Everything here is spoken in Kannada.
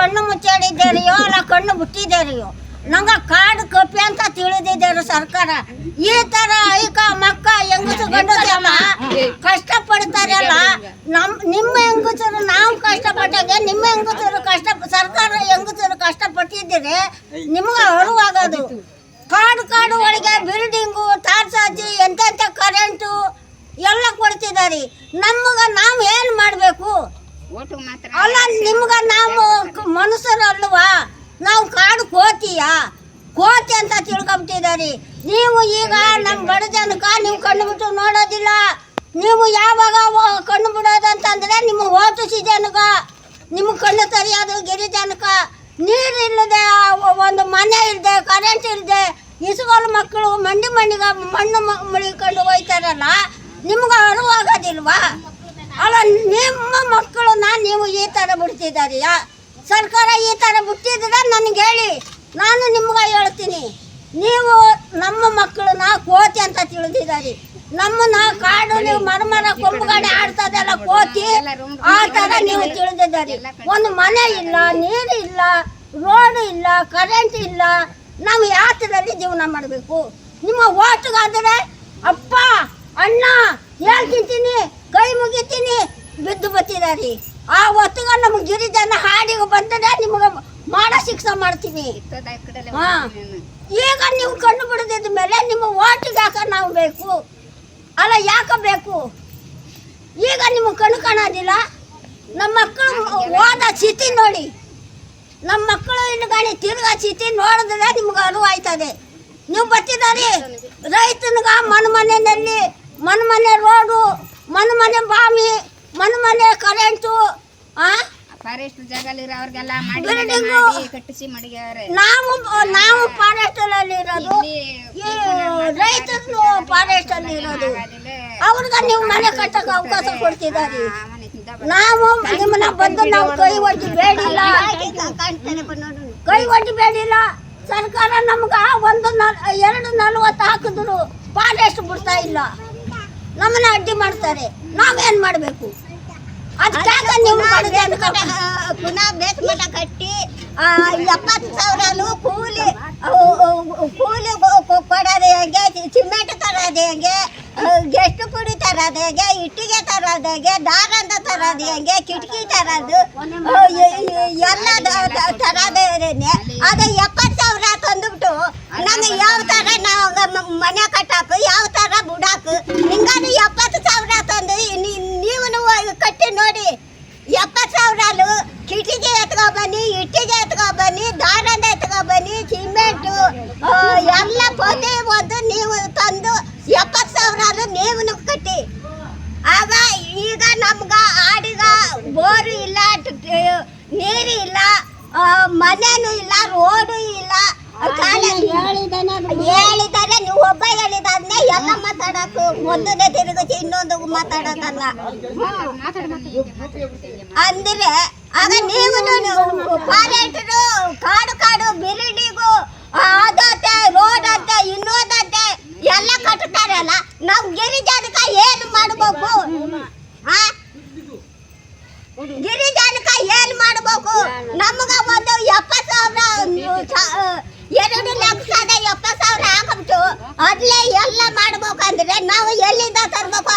ಕಣ್ಣು ಮುಚ್ಚಾಡಿದ್ದೇರಿಯೋ ಅಲ್ಲ ಕಣ್ಣು ಬಿಟ್ಟಿದ್ದೇರಿಯೋ ನಂಗ ಕಾಡು ಕಪ್ಪಿ ಅಂತ ತಿಳಿದಿದ್ದೇರು ಸರ್ಕಾರ. ಈ ತರ ಐಕ ಮಕ್ಕ ಹೆಂಗಸು ಗಂಡಸಮ್ಮ ಕಷ್ಟ ಪಡ್ತಾರಲ್ಲ ನಮ್, ನಿಮ್ಮ ಹೆಂಗಸರು ನಾವು ಕಷ್ಟಪಟ್ಟಾಗ ನಿಮ್ಮ ಹೆಂಗಸರು ಕಷ್ಟ, ಸರ್ಕಾರ ಹೆಂಗಸರು ಕಷ್ಟಪಟ್ಟಿದ್ದೀರಿ, ನಿಮ್ಗೆ ಅಳುವಾಗೋದು ಕಾಡು ಕಾಡು ಒಳಗೆ ಬಿಲ್ಡಿಂಗು ತಾರ್ಸಾಜಿ ಎಂತೆಂಥ ಕರೆಂಟು ಎಲ್ಲ ಕೊಡ್ತಿದ್ದಾರೆ. ನಮ್ಗೆ ನಾವು ಏನು ಮಾಡಬೇಕು? ಅಲ್ಲ ನಿಮ್ಗ ನಾವು ಮನುಷ್ಯರು ಅಲ್ವಾ ನಾವು ಕಾಡು ಕೋತಿಯ? ಕೋತಿ ಅಂತ ತಿಳ್ಕೊಂಬಿಟ್ಟಿದ್ದಾರೆ ನೀವು ಈಗ ನಮ್ಮ ಬಡ ಜನಕ ನೀವು ಕಣ್ಣು ಬಿಟ್ಟು ನೋಡೋದಿಲ್ಲ. ನೀವು ಯಾವಾಗ ಕಣ್ಣು ಬಿಡೋದಂತಂದ್ರೆ ನಿಮ್ಮ ಓಟು ಜನಕ ನಿಮ್ಮ ಕಣ್ಣು ಸರಿಯಾದ ಗಿರಿಜನಕ ನೀರು ಇಲ್ಲದೆ ಒಂದು ಮನೆ ಇಲ್ಲದೆ ಕರೆಂಟ್ ಇಲ್ಲದೆ ಇಸುಗಲ್ ಮಕ್ಕಳು ಮಂಡಿ ಮಣ್ಣಿಗೆ ಮಣ್ಣು ಮಳಿಕೊಂಡು ಹೋಯ್ತಾರಲ್ಲ ನಿಮ್ಗೆ ಅರಿವಾಗೋದಿಲ್ವಾ? ಅಲ್ಲ, ನಿಮ್ಮ ಮಕ್ಕಳನ್ನ ನೀವು ಈ ಥರ ಬಿಡ್ತಿದ್ದಾರಿಯಾ ಸರ್ಕಾರ ಈ ಥರ ಬಿಟ್ಟಿದ್ರೆ ನನಗೆ ಹೇಳಿ. ನಾನು ನಿಮ್ಗೆ ಹೇಳ್ತೀನಿ. ನೀವು ನಮ್ಮ ಮಕ್ಕಳನ್ನ ಕೋತಿ ಅಂತ ತಿಳಿದಿದ್ದಾರೆ. ನಮ್ಮನ್ನ ಕಾಡು ನೀವು ಮರಮರ ಕೊಂಬುಗಡೆ ಆಡ್ತದಲ್ಲ ಕೋತಿ. ಆ ಥರ ನೀವು ತಿಳಿದಿದ್ದಾರೆ. ಒಂದು ಮನೆ ಇಲ್ಲ, ನೀರು ಇಲ್ಲ ರೋಡ್ ಇಲ್ಲ ಕರೆಂಟ್ ಇಲ್ಲ. ನಾವು ಯಾತ್ರದಲ್ಲಿ ಜೀವನ ಮಾಡಬೇಕು. ನಿಮ್ಮ ಓಟ್ಗಾದರೆ, ಅಪ್ಪ, ಅಣ್ಣ, ಹೇಳ್ತಿದ್ದೀನಿ. ಕೈ ಮುಗಿತೀನಿ ಬಿದ್ದು ಬತ್ತಿದಾರಿ. ಆ ಹೊತ್ತಿಗೆ ನಮ್ಗೆ ಗಿರಿಜನ ಹಾಡಿಗೆ ಬಂದರೆ ನಿಮಗೆ ಮಾಡ ಶಿಕ್ಷೆ ಮಾಡ್ತೀನಿ. ಹಾ. ಈಗ ನೀವು ಕಣ್ಣು ಬಿಡದಿದ್ದ ಮೇಲೆ ನಿಮ್ಮ ಓಟಿಗೆ ಹಾಕ ನಾವು ಬೇಕು. ಅಲ್ಲ ಯಾಕೆ ಬೇಕು? ಈಗ ನಿಮ್ಮ ಕಣ್ಣು ಕಾಣೋದಿಲ್ಲ. ನಮ್ಮ ಮಕ್ಕಳು ಓದ ಸ್ಥಿತಿ ನೋಡಿ. ನಮ್ಮ ಮಕ್ಕಳು ಇನ್ನು ಗಾಣಿ ತಿರ್ಗಾ ಸ್ಥಿತಿ ನೋಡಿದ್ರೆ ನಿಮ್ಗೆ ಅರಿವು ಆಯ್ತದೆ. ನೀವು ಬರ್ತಿದ್ದಾರೆ ರೈತನಿಗ ಮನೆ ಮನೆಯಲ್ಲಿ ಮನೆ ಮನೆ ರೋಡು ಮನೆ ಮನೆ ಬಾವಿ ಮನೆ ಮನೆ ಕರೆಂಟು ಆ? ಫಾರೆಸ್ಟ್ ಜಾಗಲ್ಲಿ ಅವ್ರಿಗೆಲ್ಲ ಮಾಡಿ Building. ಮಾಡಿ ಕಟ್ಟಿಸಿ ಮಡಿಗ್ಯಾರೆ ನಾವು ನಾವು ಫಾರೆಸ್ಟ್ ಅಲ್ಲಿ ಇರೋದು. ಇಲ್ಲಿ ರೈತರು ಫಾರೆಸ್ಟ್ ಅಲ್ಲಿ ಇರೋದು. ಅವ್ರಿಗೆ ನೀವು ಮನೆ ಕಟ್ಟಕ್ಕೆ ಅವಕಾಶ ಕೊಡ್ತಿದ್ದಾರೆ. ನಾವು ನಿಮ್ಮನ್ನ ಬಂದು ನಾವು ಕೈ ಒಡ್ಡಿ ಬೇಡಿಲ್ಲ. ಕೈ ಒಡ್ಡಿ ಬೇಡಿಲ್ಲ. ಸರ್ಕಾರ ನಮ್ಗ ಒಂದು ಎರಡು ನಲ್ವತ್ತು ಹಾಕಿದ್ರು. ಫಾರೆಸ್ಟ್ ಬಿಡ್ತಾ ಇಲ್ಲ. ನಮ್ಮನ್ನ ಅಡ್ಡಿ ಮಾಡ್ತಾರೆ. ನಾವೇನ್ ಮಾಡಬೇಕು? ಅದಕ್ಕಾಗ ನೀವು ಪುನಃ ಬೇಸ್ಮಠ ಕಟ್ಟಿ ಆ, ಎಪ್ಪತ್ತು ಸಾವಿರನು ಕೂಲಿ ಕೂಲಿ ಕೊಡೋದು ಹೇಗೆ ಸಿಮೆಂಟ್ ತರೋದು ಹೇಗೆ ಗೆಸ್ಟ್ ಪುಡಿ ತರೋದು ಹೇಗೆ ಇಟ್ಟಿಗೆ ತರೋದು ಹೇಗೆ ದಾರಂದ ತರೋದು ಹೇಗೆ ಕಿಟಕಿ ತರೋದು ಎಲ್ಲ ತರೋದೇನೆ ಅದು ಎಪ್ಪತ್ತು ಸಾವಿರ ತಂದುಬಿಟ್ಟು ನಮಗೆ ಯಾವ ಥರ ನಾವು ಮನೆ ಕಟ್ಟಾಕು ಯಾವ ಥರ ಬಿಡಾಕು ಹಿಂಗಾನು ಎಪ್ಪತ್ತು ಸಾವಿರ ತಂದು ನೀ- ನೀವು ಕಟ್ಟಿ ನೋಡಿ ಎಪ್ಪತ್ತು ಸಾವಿರ ಕಿಟಿಗೆ ಎತ್ಕೊ ಬನ್ನಿ ಇಟ್ಟಿಗೆ ಎತ್ಕೊ ಬನ್ನಿ ದಾರಂದ ಎತ್ಕೊ ಬನ್ನಿ ಸಿಮೆಂಟು ಆ, ಎಲ್ಲ ಪೊದೆ ಒಂದು ನೀವು ತಂದು ಎಪ್ಪತ್ತು ಸಾವಿರ ನೀವು ಕಟ್ಟಿ ಆಗ ಈಗ ನಮ್ಗ ಆಡಿಗ ಬೋರು ಇಲ್ಲ ಟ- ಟ- ನೀರು ಇಲ್ಲ ಆ, ಮನೆನೂ ಇಲ್ಲ ರೋಡು ಇಲ್ಲ. ಹೇಳಿದಾರೆ ನೀವು ಒಬ್ಬ ಹೇಳಿದಾದ್ನೆ ಎಲ್ಲ ಮಾತಾಡಕ್ಕು ಒಂದನೇ ತಿರುಗಿಸಿ ಇನ್ನೊಂದು ಮಾತಾಡೋದಲ್ಲ. ಅಂದ್ರೆ ಆಗ ನೀವು ಪಾಲೇಟರು ಕಾಡು ಕಾಡು ಬಿಲ್ಡಿಂಗು ಅದತ್ತೆ ರೋಡ್ ಅಂತೆ ಇನ್ನೊಂದಂತೆ ಎಲ್ಲ ಕಟ್ಟುತ್ತಾರಲ್ಲ ನಾವು ಗಿರಿಜನಕ ಏನು ಮಾಡಬೇಕು ಆ ಗಿರಿಜನಕ ಏನು ಮಾಡಬೇಕು ನಮ್ಗ ಒಂದು ಎಪ್ಪತ್ತು ಸಾವಿರ ಎರಡು ಲಕ್ಷದ ಎಪ್ಪತ್ತು ಸಾವಿರ ಅದ್ಲೇ ಎಲ್ಲ ಮಾಡ್ಬೇಕಂದ್ರೆ ನಾವು ಎಲ್ಲಿಂದ ತರ್ಬೇಕು